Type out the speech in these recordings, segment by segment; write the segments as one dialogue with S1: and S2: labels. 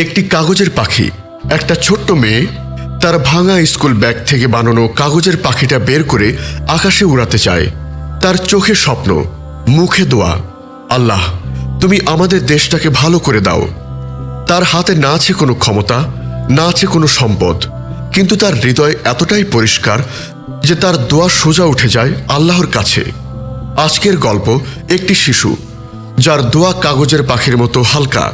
S1: একটি কাগজের পাখি। একটা ছোট্ট মেয়ে তার ভাঙা স্কুল ব্যাগ থেকে বানানো কাগজের পাখিটা বের করে আকাশে উড়াতে চায়। তার চোখে স্বপ্ন, মুখে দোয়া। আল্লাহ, তুমি আমাদের দেশটাকে ভালো করে দাও। তার হাতে না আছে কোনো ক্ষমতা না আছে কোনো সম্পদ, কিন্তু তার হৃদয় এতটাই পরিষ্কার যে তার দোয়া সোজা উঠে যায় আল্লাহর কাছে। আজকের গল্প একটি শিশু, যার দোয়া কাগজের পাখির মতো হালকা।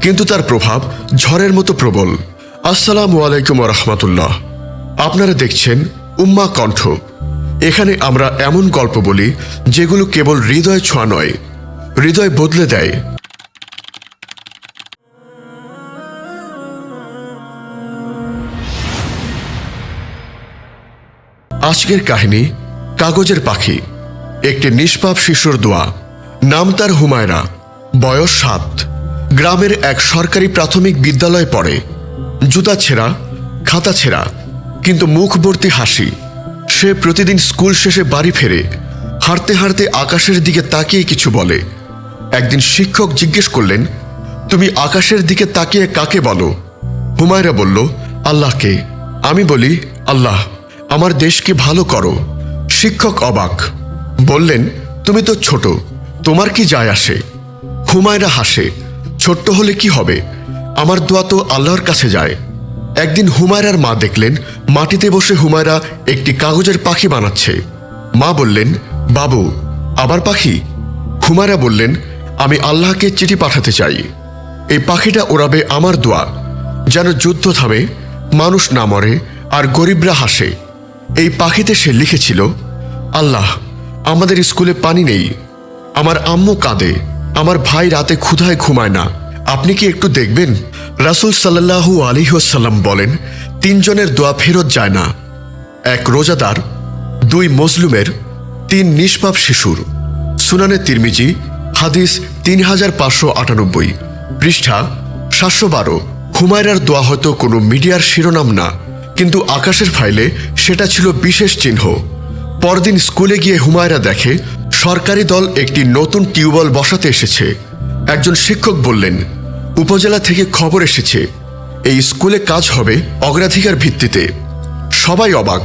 S1: কিন্তু তার প্রভাব ঝড়ের মতো প্রবল। আসসালামু আলাইকুম রহমতুল্লাহ। আপনারা দেখছেন উম্মা কণ্ঠ। এখানে আমরা এমন গল্প বলি যেগুলো কেবল হৃদয় ছোঁয়া নয়, হৃদয় বদলে দেয়। আজকের কাহিনী কাগজের পাখি, একটি নিষ্পাপ শিশুর দোয়া, নাম তার হুমায়রা, বয়স সাত। গ্রামের এক সরকারি প্রাথমিক বিদ্যালয়ে পড়ে। জুতা ছেঁড়া, খাতা ছেঁড়া, কিন্তু মুখ ভর্তি হাসি। সে প্রতিদিন স্কুল শেষে বাড়ি ফেরে, হাঁটতে হাঁটতে আকাশের দিকে তাকিয়ে কিছু বলে। একদিন শিক্ষক জিজ্ঞেস করলেন, তুমি আকাশের দিকে তাকিয়ে কাকে বলো? হুমায়রা বলল, আল্লাহকে। আমি বলি, আল্লাহ, আমার দেশকে ভালো করো। শিক্ষক অবাক, বললেন, তুমি তো ছোট, তোমার কি যায় আসে? হুমায়রা হাসে ছোট্ট হলে কি হবে? আমার দোয়া তো আল্লাহর কাছে যায়। একদিন হুমায়রার মা দেখলেন, মাটিতে বসে হুমায়রা একটি কাগজের পাখি বানাচ্ছে। মা বললেন, বাবু, আবার পাখি? হুমায়রা বললেন, আমি আল্লাহকে চিঠি পাঠাতে চাই। এই পাখিটা ওড়াবে আমার দোয়া। যেন যুদ্ধ থামে, মানুষ না মরে, আর গরিবরা হাসে। এই পাখিতে সে লিখেছিল, আল্লাহ, আমাদের স্কুলে পানি নেই। আমার আম্মু কাঁদে। আমার ভাই রাতে ক্ষুধায় ঘুমায় না। আপনি কি একটু দেখবেন? রাসুল সাল্লাহু আলিহাসাল্লাম বলেন, তিনজনের দোয়া ফেরত যায় না। এক রোজাদার, দুই মজলুমের, তিন নিষ্পাপ শিশুর। সুনানে তিরমিজি, হাদিস তিন হাজার পাঁচশো আটানব্বই। পৃষ্ঠা সাতশো বারো। হুমায়রার দোয়া হয়তো কোনো মিডিয়ার শিরোনাম না, কিন্তু আকাশের ফাইলে সেটা ছিল বিশেষ চিহ্ন। পরদিন স্কুলে গিয়ে হুমায়রা দেখে সরকারি দল একটি নতুন টিউবওয়েল বসাতে এসেছে। একজন শিক্ষক বললেন, উপজেলা থেকে খবর এসেছে, এই স্কুলে কাজ হবে অগ্রাধিকার ভিত্তিতে। সবাই অবাক,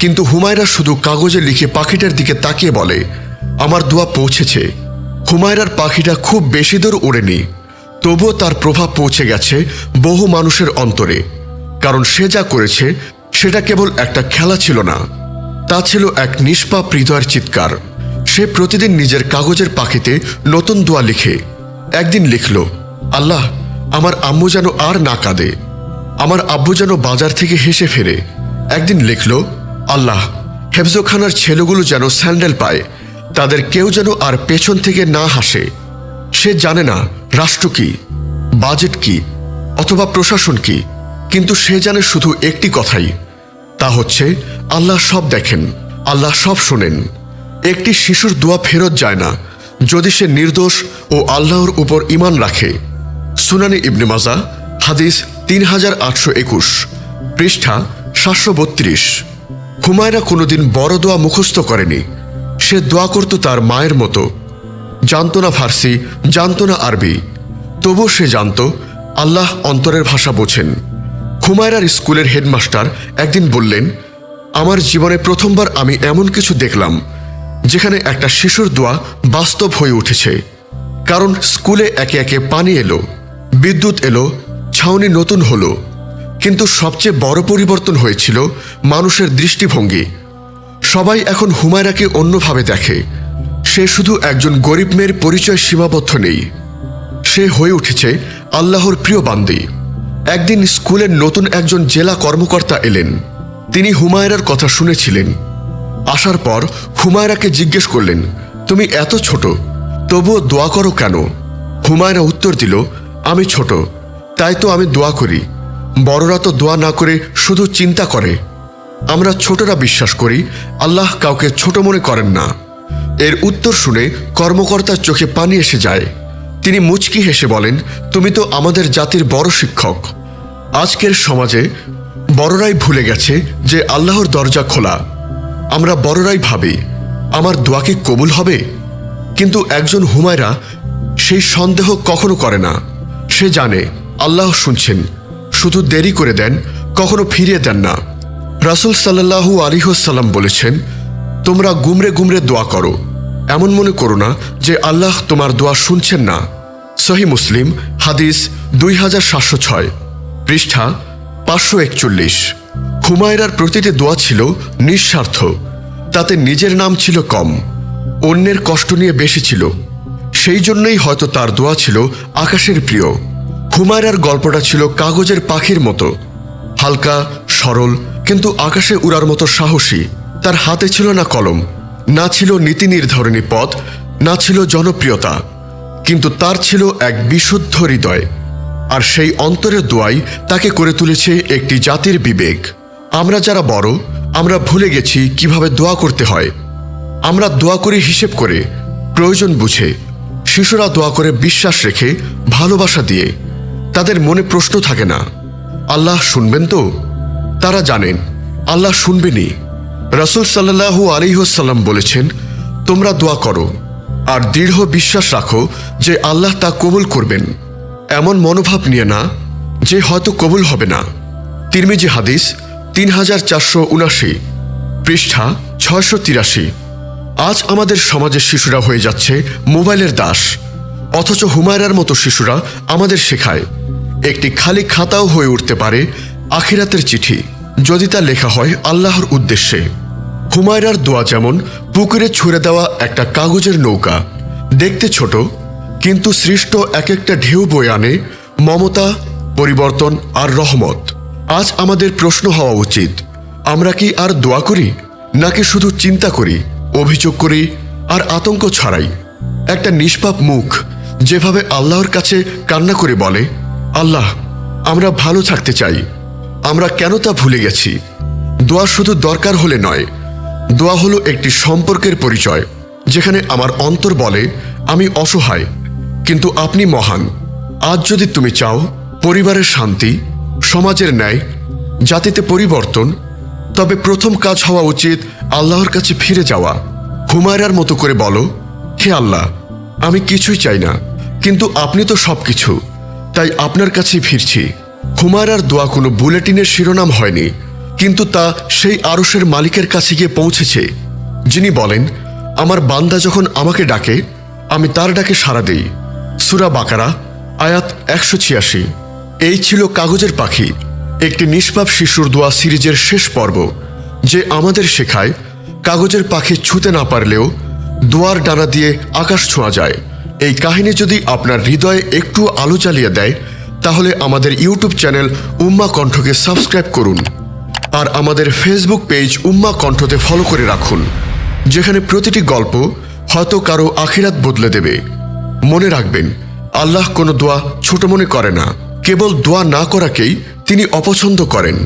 S1: কিন্তু হুমায়রা শুধু কাগজে লিখে পাখিটার দিকে তাকিয়ে বলে, আমার দোয়া পৌঁছেছে। হুমায়রার পাখিটা খুব বেশি দূর ওড়েনি, তবুও তার প্রভাব পৌঁছে গেছে বহু মানুষের অন্তরে। কারণ সে যা করেছে, সেটা কেবল একটা খেলা ছিল না, তা ছিল এক নিষ্পাপ হৃদয়ের চিৎকার। সে প্রতিদিন নিজের কাগজের পাখিতে নতুন দোয়া লিখে। একদিন লিখল, আল্লাহ, আমার আম্মু যেন আর না কাঁদে, আমার আব্বু যেন বাজার থেকে হেসে ফেরে। একদিন লিখল, আল্লাহ, হেফজোখানার ছেলেগুলো যেন স্যান্ডেল পায়, তাদের কেউ যেন আর পেছন থেকে না হাসে। সে জানে না রাষ্ট্র কি, বাজেট কি, অথবা প্রশাসন কি, কিন্তু সে জানে শুধু একটি কথাই, তা হচ্ছে, আল্লাহ সব দেখেন, আল্লাহ সব শোনেন। একটি শিশুর দোয়া ফেরত যায় না, যদি সে নির্দোষ ও আল্লাহর উপর ইমান রাখে। সুনানি ইবনে মাজা, হাদিস তিন হাজার আটশো একুশ, পৃষ্ঠা সাতশো বত্রিশ। হুমায়রা কোনোদিন বড় দোয়া মুখস্থ করেনি। সে দোয়া করত তার মায়ের মতো। জানত না ফার্সি, জানত না আরবি। তবুও সে জানত, আল্লাহ অন্তরের ভাষা বোঝেন। হুমায়রার স্কুলের হেডমাস্টার একদিন বললেন, আমার জীবনে প্রথমবার আমি এমন কিছু দেখলাম। যেখানে একটা শিশুর দোয়া বাস্তব হয়ে উঠেছে। কারণ স্কুলে একে একে পানি এলো, বিদ্যুৎ এলো, ছাউনি নতুন হলো। কিন্তু সবচেয়ে বড় পরিবর্তন হয়েছিল মানুষের দৃষ্টিভঙ্গি। সবাই এখন হুমায়রাকে অন্যভাবে দেখে। সে শুধু একজন গরিব মেয়ের পরিচয় সীমাবদ্ধ নেই। সে হয়ে উঠেছে আল্লাহর প্রিয় বান্দি। একদিন স্কুলের নতুন একজন জেলা কর্মকর্তা এলেন। তিনি হুমায়রার কথা শুনেছিলেন। আসার পর হুমায়রাকে জিজ্ঞেস করলেন, তুমি এত ছোট, তবুও দোয়া করো কেন? হুমায়রা উত্তর দিল, আমি ছোট, তাই তো আমি দোয়া করি। বড়রা তো দোয়া না করে শুধু চিন্তা করে। আমরা ছোটরা বিশ্বাস করি, আল্লাহ কাউকে ছোট মনে করেন না। এর উত্তর শুনে কর্মকর্তার চোখে পানি এসে যায়। তিনি মুচকি হেসে বলেন, তুমি তো আমাদের জাতির বড় শিক্ষক। আজকের সমাজে বড়রাই ভুলে গেছে যে আল্লাহর দরজা খোলা। আমরা বড়রাই ভাবি, আমার দোয়াকে কবুল হবে? কিন্তু একজন হুমায়রা সেই সন্দেহ কখনো করে না। সে জানে, আল্লাহ শুনছেন, শুধু দেরি করে দেন, কখনো ফিরিয়ে দেন না। রাসুল সাল্লাহু আলিহসাল্লাম বলেছেন, তোমরা গুমরে গুমরে দোয়া করো। এমন মনে করো না যে আল্লাহ তোমার দোয়া শুনছেন না। সহি মুসলিম, হাদিস দুই হাজার সাতশো ছয়, পৃষ্ঠা পাঁচশো একচল্লিশ। হুমায়রার প্রতিটি দোয়া ছিল নিঃস্বার্থ। তাতে নিজের নাম ছিল কম, অন্যের কষ্ট নিয়ে বেশি ছিল। সেই জন্যই হয়তো তার দোয়া ছিল আকাশের প্রিয়। হুমায়রার গল্পটা ছিল কাগজের পাখির মতো। হালকা, সরল, কিন্তু আকাশে উড়ার মতো সাহসী। তার হাতে ছিল না কলম, না ছিল নীতি নির্ধারণী পথ, না ছিল জনপ্রিয়তা। কিন্তু তার ছিল এক বিশুদ্ধ হৃদয়। আর সেই অন্তরের দোয়াই তাকে করে তুলেছে একটি জাতির বিবেক। আমরা যারা বড়, আমরা ভুলে গেছি কীভাবে দোয়া করতে হয়। আমরা দোয়া করি হিসেব করে, প্রয়োজন বুঝে। শিশুরা দোয়া করে বিশ্বাস রেখে, ভালোবাসা দিয়ে। তাদের মনে প্রশ্ন থাকে না, আল্লাহ শুনবেন তো? তারা জানেন, আল্লাহ শুনবেনই। রাসুল সাল্লাহু আলিহাল্লাম বলেছেন, তোমরা দোয়া করো, আর দৃঢ় বিশ্বাস রাখো যে আল্লাহ তা কবুল করবেন। এমন মনোভাব নিয়ে না যে হয়তো কবুল হবে না। তিরমিজি হাদিস তিন হাজার চারশো উনাশি, পৃষ্ঠা ছয়শো তিরাশি। আজ আমাদের সমাজের শিশুরা হয়ে যাচ্ছে মোবাইলের দাস, অথচ হুমায়রার মতো শিশুরা আমাদের শেখায়। একটি খালি খাতাও হয়ে উঠতে পারে আখিরাতের চিঠি, যদি তা লেখা হয় আল্লাহর উদ্দেশ্যে। হুমায়রার দোয়া যেমন পুকুরে ছুঁড়ে দেওয়া একটা কাগজের নৌকা, দেখতে ছোট, কিন্তু সৃষ্ট এক একটা ঢেউ বয়ে আনে মমতা, পরিবর্তন আর রহমত। আজ আমাদের প্রশ্ন হওয়া উচিত। আমরা কি আর দোয়া করি, নাকি শুধু চিন্তা করি, অভিযোগ করি, আর আতঙ্ক ছড়াই? একটা নিষ্পাপ মুখ যেভাবে আল্লাহর কাছে কান্না করে বলে, আল্লাহ, আমরা ভালো থাকতে চাই। আমরা কেন তা ভুলে গেছি? দোয়া শুধু দরকার হলে নয়, দোয়া হলো একটি সম্পর্কের পরিচয়, যেখানে আমার অন্তর বলে, আমি অসহায়, কিন্তু আপনি মহান। আজ যদি তুমি চাও, পরিবারের শান্তি সমাজের ন্যায়, জাতিতে পরিবর্তন, তবে প্রথম কাজ হওয়া উচিত আল্লাহর কাছে ফিরে যাওয়া। হুমায়রার মতো করে বলো, হে আল্লাহ, আমি কিছুই চাই না, কিন্তু আপনি তো সবকিছু, তাই আপনার কাছেই ফিরছি। হুমায়রার দোয়া কোনো বুলেটিনের শিরোনাম হয়নি, কিন্তু তা সেই আরসের মালিকের কাছে গিয়ে পৌঁছেছে, যিনি বলেন, আমার বান্দা যখন আমাকে ডাকে, আমি তার ডাকে সাড়া দেই। সুরা বাকারা, আয়াত একশো ছিয়াশি। এই ছিল কাগজের পাখি, একটি নিষ্পাপ শিশুর দোয়া সিরিজের শেষ পর্ব, যে আমাদের শেখায় কাগজের পাখি ছুতে না পারলেও দোয়ার ডানা দিয়ে আকাশ ছোঁয়া যায়। এই কাহিনী যদি আপনার হৃদয়ে একটু আলো জ্বালিয়ে দেয়, তাহলে আমাদের ইউটিউব চ্যানেল উম্মা কণ্ঠকে সাবস্ক্রাইব করুন আর আমাদের ফেসবুক পেজ উম্মা কণ্ঠতে ফলো করে রাখুন, যেখানে প্রতিটি গল্প হয়তো কারও আখিরাত বদলে দেবে। মনে রাখবেন, আল্লাহ কোনো দোয়া ছোট মনে করে না। কেবল দোয়া না করাকেই তিনি অপছন্দ করেন।